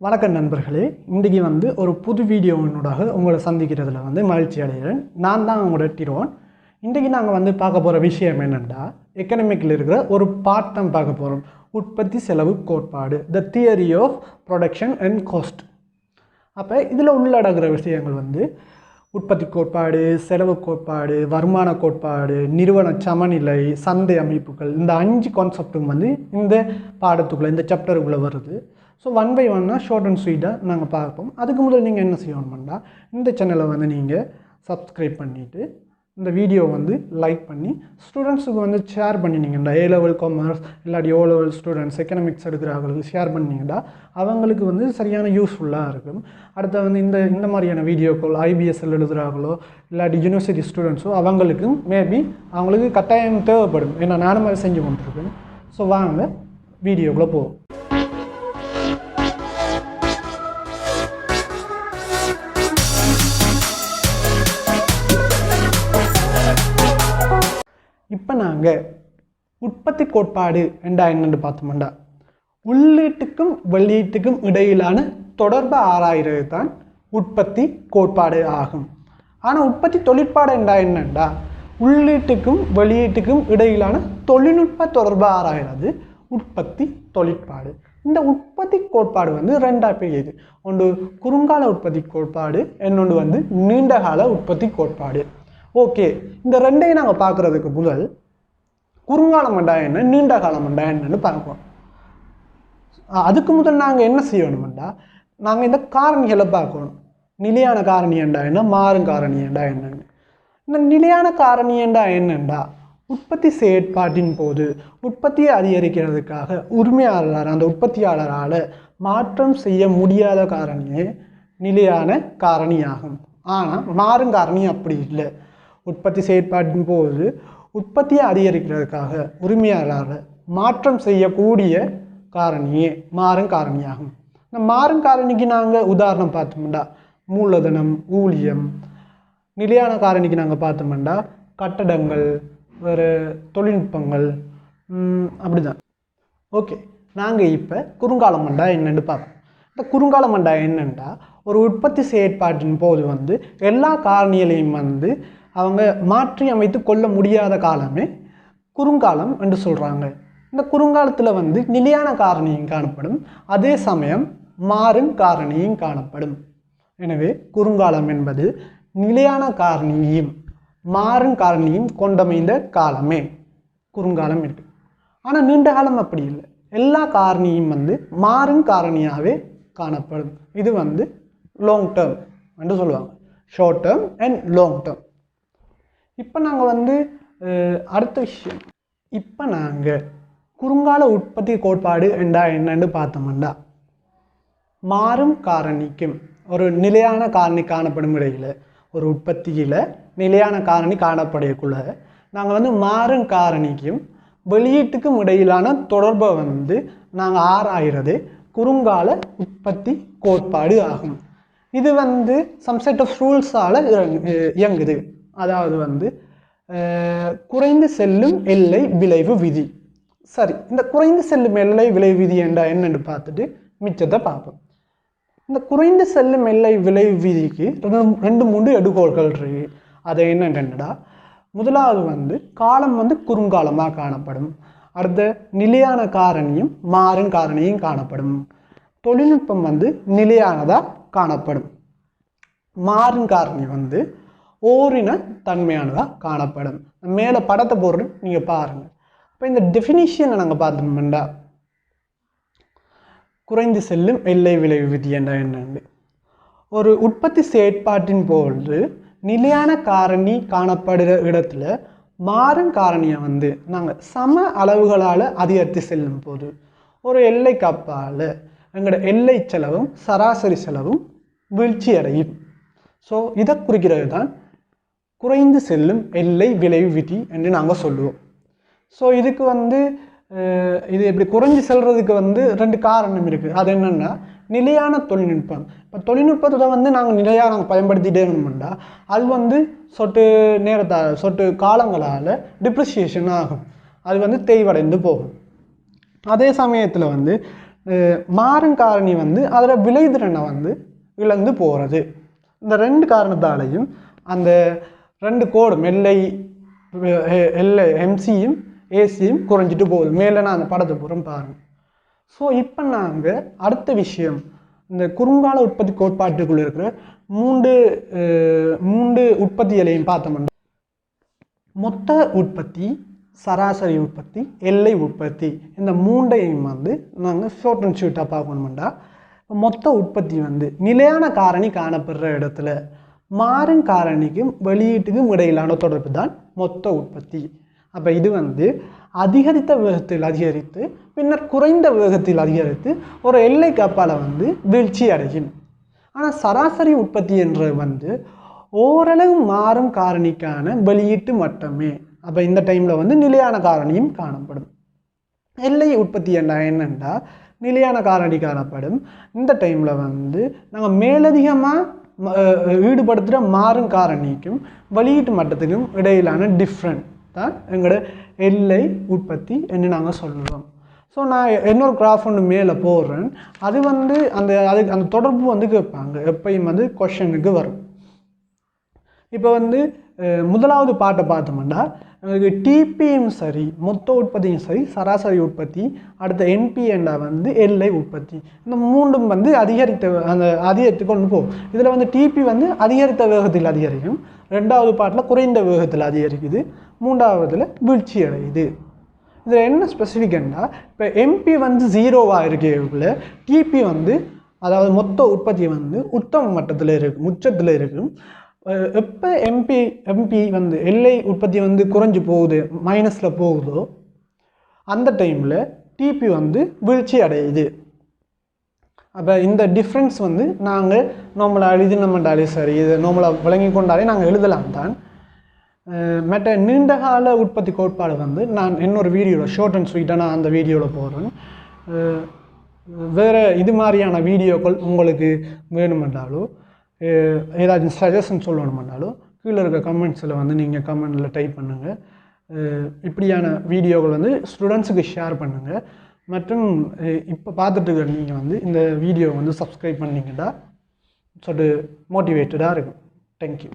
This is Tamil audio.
வணக்கம் நண்பர்களே. இன்றைக்கி வந்து ஒரு புது வீடியோவினூடாக உங்களை சந்திக்கிறதுல வந்து மகிழ்ச்சி அடைகிறேன். நான் தான் உங்களோட டிரோன். இன்றைக்கி நாங்கள் வந்து பார்க்க போகிற விஷயம் என்னென்னா எக்கனமிக்கில் இருக்கிற ஒரு பாட்டம் பார்க்க போகிறோம் உற்பத்தி செலவு கோட்பாடு the theory of production and cost அப்போ இதில் உள்ளடங்குற விஷயங்கள் வந்து உற்பத்தி கோட்பாடு செலவு கோட்பாடு வருமான கோட்பாடு நிறுவன சமநிலை சந்தை அமைப்புகள் இந்த அஞ்சு கான்செப்டும் வந்து இந்த பாடத்துக்குள்ளே இந்த சாப்டருக்குள்ளே வருது. ஸோ ஒன் பை ஒன்னாக ஷார்ட் அண்ட் ஸ்வீட்டாக நாங்கள் பார்ப்போம். அதுக்கு முதல் நீங்கள் என்ன செய்யணும்னா இந்த சேனலை வந்து நீங்கள் சப்ஸ்கிரைப் பண்ணிவிட்டு இந்த வீடியோ வந்து லைக் பண்ணி ஸ்டூடெண்ட்ஸுக்கு வந்து ஷேர் பண்ணினீங்கன்னா ஏ லெவல் காமர்ஸ் இல்லாட்டி ஓ லெவல் ஸ்டூடெண்ட்ஸ் எக்கனாமிக்ஸ் எடுக்கிறவங்களுக்கு ஷேர் பண்ணிங்கன்னா அவங்களுக்கு வந்து சரியான யூஸ்ஃபுல்லாக இருக்கும். அடுத்து வந்து இந்த இந்த மாதிரியான வீடியோக்கள் ஐபிஎஸ்எல் எழுதுகிறாங்களோ இல்லாட்டி யூனிவர்சிட்டி ஸ்டூடெண்ட்ஸோ அவங்களுக்கும் மேபி அவங்களுக்கு கட்டாயம் தேவைப்படும். ஏன்னா நானும் அதை செஞ்சு கொண்டிருக்கேன். ஸோ வாங்க வீடியோக்குள்ளே போவோம். இப்போ நாங்கள் உற்பத்தி கோட்பாடு என்றா என்னென்னு பார்த்தோம்டா. உள்ளீட்டுக்கும் வெளியீட்டுக்கும் இடையிலான தொடர்பை ஆராயிறது தான் உற்பத்தி கோட்பாடு ஆகும். ஆனால் உற்பத்தி தொழிற்பாடு என்றா என்னண்டா? உள்ளீட்டுக்கும் வெளியீட்டுக்கும் இடையிலான தொழில்நுட்ப தொடர்பு ஆராயிறது உற்பத்தி தொழிற்பாடு. இந்த உற்பத்தி கோட்பாடு வந்து ரெண்டாக பிரியுது. ஒன்று குறுங்கால உற்பத்தி கோட்பாடு இன்னொன்று வந்து நீண்டகால உற்பத்தி கோட்பாடு. ஓகே. இந்த ரெண்டையும் நாங்கள் பார்க்குறதுக்கு முதல் குறுங்காலம் மண்டா என்ன நீண்ட காலம் மண்டா என்னன்னு பார்ப்போம் அதுக்கு முதல் நாங்கள் என்ன செய்யணும்டா நாங்கள் இந்த காரணிகளை பார்க்கணும். நிலையான காரணி என்றா என்ன மாறும் காரணி என்றா என்னன்னு. இந்த நிலையான காரணி என்றா என்னண்டா உற்பத்தி செயற்பாட்டின் போது உற்பத்தியை அதிகரிக்கிறதுக்காக உரிமையாளர் அந்த உற்பத்தியாளரால் மாற்றம் செய்ய முடியாத காரணியே நிலையான காரணியாகும். ஆனால் மாறும் காரணி அப்படி இல்லை. உற்பத்தி செயற்பாட்டின் போது உற்பத்தியை அதிகரிக்கிறதுக்காக உரிமையாளராக மாற்றம் செய்யக்கூடிய காரணியே மாறும் காரணியாகும். இந்த மாறும் காரணிக்கு நாங்கள் உதாரணம் பார்த்தோம்டா. மூலதனம் ஊழியம் நிலையான காரணிக்கு நாங்கள் பார்த்தோம்டா. கட்டடங்கள் வேறு தொழில்நுட்பங்கள் அப்படிதான். ஓகே நாங்கள் இப்போ குறுங்கால மண்டா என்னென்னு பார்ப்போம். இந்த குறுங்கால மண்டா என்னென்னா ஒரு உற்பத்தி செயற்பாட்டின் போது வந்து எல்லா காரணிகளையும் வந்து அவங்க மாற்றி அமைத்து கொள்ள முடியாத காலமே குறுங்காலம் என்று சொல்கிறாங்க இந்த குறுங்காலத்தில் வந்து நிலையான காரணியும் காணப்படும். அதே சமயம் மாறும் காரணியும் காணப்படும். எனவே குறுங்காலம் என்பது நிலையான காரணியையும் மாறும் காரணியும் கொண்டமைந்த காலமே குறுங்காலம் இருக்கு. ஆனால் நீண்ட காலம் அப்படி இல்லை. எல்லா காரணியும் வந்து மாறும் காரணியாகவே காணப்படும். இது வந்து லாங் டேர்ம் என்று சொல்லுவாங்க. Short term and long term இப்போ நாங்கள் வந்து அடுத்த விஷயம். இப்போ நாங்கள் குறுங்கால உற்பத்தி கோட்பாடு என்றா என்னன்னு பார்த்தோம்னா மாறும் காரணிக்கும் ஒரு நிலையான காரணி காணப்படும் இடையில் ஒரு உற்பத்தியில் நிலையான காரணி காணப்படக்குள்ள நாங்கள் வந்து மாறும் காரணிக்கும் வெளியீட்டுக்கும் இடையிலான தொடர்பை வந்து நாங்கள் ஆராயிறது குறுங்கால உற்பத்தி கோட்பாடு ஆகும். இது வந்து சம் செட் ஆஃப் ரூல்ஸால் இயங்குது. அதாவது வந்து குறைந்து செல்லும் எல்லை விளைவு விதி. சரி இந்த குறைந்து செல்லும் எல்லை விளைவு விதி என்றா என்னென்று பார்த்துட்டு மிச்சத்தை பார்ப்போம். இந்த குறைந்து செல்லும் எல்லை விளைவு விதிக்கு ரெண்டு ரெண்டு மூன்று எடுகோள்கள் இருக்கு. அது என்னென்னடா முதலாவது வந்து காலம் வந்து குறுங்காலமாக காணப்படும். அடுத்த நிலையான காரணியும் மாறும் காரணியும் காணப்படும். தொழில்நுட்பம் வந்து நிலையானதாக காணப்படும். மாறும் காரணி வந்து ஓரின தன்மையானதாக காணப்படும். மேலே படத்தை போடுறது நீங்கள் பாருங்கள் இப்போ இந்த டெஃபினிஷனை நாங்கள் பார்த்தோம்னா குறைந்து செல்லும் எல்லை விளைவு விதி என்ற என்னன்னு ஒரு உற்பத்தி செயற்பாட்டின் போது நிலையான காரணி காணப்படுகிற இடத்துல மாறும் காரணியை வந்து நாங்கள் சம அளவுகளால் அதிகரித்து செல்லும் போது ஒரு எல்லை கப்பால் எங்களோட எல்லை செலவும் சராசரி செலவும் வீழ்ச்சி அடையும் ஸோ இதை குறிக்கிறது தான் குறைந்து செல்லும் எல்லை விளைவு விதி என்று நாங்கள் சொல்லுவோம். ஸோ இதுக்கு வந்து இது இப்படி குறைஞ்சி செல்கிறதுக்கு வந்து ரெண்டு காரணம் இருக்குது அது என்னென்னா நிலையான தொழில்நுட்பம். இப்போ தொழில்நுட்பத்தை வந்து நாங்கள் நிலையாக நாங்கள் பயன்படுத்திட்டே இருந்தோம்னா அது வந்து சொட்டு நேரத்தால் சொட்டு காலங்களால் டிப்ரிசியேஷன் ஆகும். அது வந்து தேய்வடைந்து போகும். அதே சமயத்தில் வந்து மாறும் காரணி வந்து அதில் விளைதிறனை வந்து இழந்து போகிறது இந்த ரெண்டு காரணத்தாலையும் அந்த ரெண்டு கோடும் எல்ஐ எல்ஐ எம்சியும் ஏசியும் குறைஞ்சிட்டு போகுது. மேலே நான் அந்த படத்தை புறம் பாருங்கள் ஸோ இப்போ நாங்கள் அடுத்த விஷயம் இந்த குறுங்கால உற்பத்தி கோட்பாட்டுக்குள்ள இருக்கிற மூன்று அஹ், மூன்று உற்பத்திகளையும் பார்த்தோம்னா மொத்த உற்பத்தி சராசரி உற்பத்தி எல்லை உற்பத்தி இந்த மூண்டையும் வந்து நாங்கள் ஷார்ட் அண்ட் ஷூட்டாக பார்க்கணுமெண்டா மொத்த உற்பத்தி வந்து நிலையான காரணி காணப்படுற இடத்துல மாறும் காரணிக்கும் வெளியீட்டுக்கும் இடையிலான தொடர்பு தான் மொத்த உற்பத்தி. அப்போ இது வந்து அதிகரித்த வேகத்தில் அதிகரித்து பின்னர் குறைந்த வேகத்தில் அதிகரித்து ஒரு எல்லை கப்பால் வந்து வீழ்ச்சி அடையும். ஆனால் சராசரி உற்பத்தி என்ற வந்து ஓரளவு மாறும் காரணிக்கான வெளியீட்டு மட்டுமே. அப்போ இந்த டைமில் வந்து நிலையான காரணியும் காணப்படும். எல்லை உற்பத்தி என்ன என்னென்னா நிலையான காரணி காணப்படும். இந்த டைமில் வந்து நாங்கள் மேலதிகமாக ஈடுபடுத்துகிற மாறும் காரணிக்கும் வெளியீட்டு மட்டத்துக்கும் இடையிலான டிஃப்ரெண்ட் தான் எங்களோட எல்லை உற்பத்தி என்று நாங்கள் சொல்லுவோம் ஸோ நான் இன்னொரு கிராஃப் ஒன்று மேலே போடுறேன் அது வந்து அந்த அதுக்கு அந்த தொடர்பு வந்து கேட்பாங்க எப்பயும் வந்து கொஷனுக்கு வரும் இப்போ வந்து முதலாவது பாட்டை பார்த்தோம்னா நமக்கு டிபியும் சரி மொத்த உற்பத்தியும் சரி சராசரி உற்பத்தி அடுத்த என்பிஎண்டா வந்து எல்லை உற்பத்தி. இந்த மூன்றும் வந்து அதிகரித்த அந்த அதிகரித்து கொண்டு போகும் இதில் வந்து டிபி வந்து அதிகரித்த வேகத்தில் அதிகரிக்கும். ரெண்டாவது பாட்டில் குறைந்த வேகத்தில் அதிகரிக்குது. மூன்றாவதுல வீழ்ச்சி அடையுது. இதில் என்ன ஸ்பெசிஃபிக்னா இப்போ எம்பி வந்து ஜீரோவாக இருக்கக்குள்ள டிபி வந்து அதாவது மொத்த உற்பத்தி வந்து உத்தம மட்டத்தில் இருக்கும் உச்சத்தில் இருக்கும் எப்போ எம்பி எம்பி வந்து எல்லை உற்பத்தி வந்து குறைஞ்சு போகுது மைனஸில் போகுதோ அந்த டைமில் டிபி வந்து வீழ்ச்சி அடையுது. அப்போ இந்த டிஃப்ரென்ஸ் வந்து நாங்கள் நார்மலாக எழுதினமெண்டாலே சரி இது நார்மலாக விளங்கி கொண்டாலே நாங்கள் எழுதலாம் தான். மற்ற நீண்ட கால உற்பத்தி கோட்பாடு வந்து நான் இன்னொரு வீடியோவில் ஷார்ட் அண்ட் ஸ்வீட்டாக நான் அந்த வீடியோவில் போடுறேன். வேறு இது மாதிரியான வீடியோக்கள் உங்களுக்கு வேணுமென்றாலோ ஏதாச்சும் சஜஷன் சொல்லணுமென்றாலோ கீழே இருக்க கமெண்ட்ஸில் வந்து நீங்கள் கமெண்டில் டைப் பண்ணுங்கள் இப்படியான வீடியோக்கள் வந்து ஸ்டூடெண்ட்ஸுக்கு ஷேர் பண்ணுங்கள் மற்றும் இப்போ பார்த்துட்டு நீங்கள் வந்து இந்த வீடியோ வந்து சப்ஸ்கிரைப் பண்ணீங்கன்னா சொல்லிட்டு மோட்டிவேட்டடாக இருக்கும். தேங்க்யூ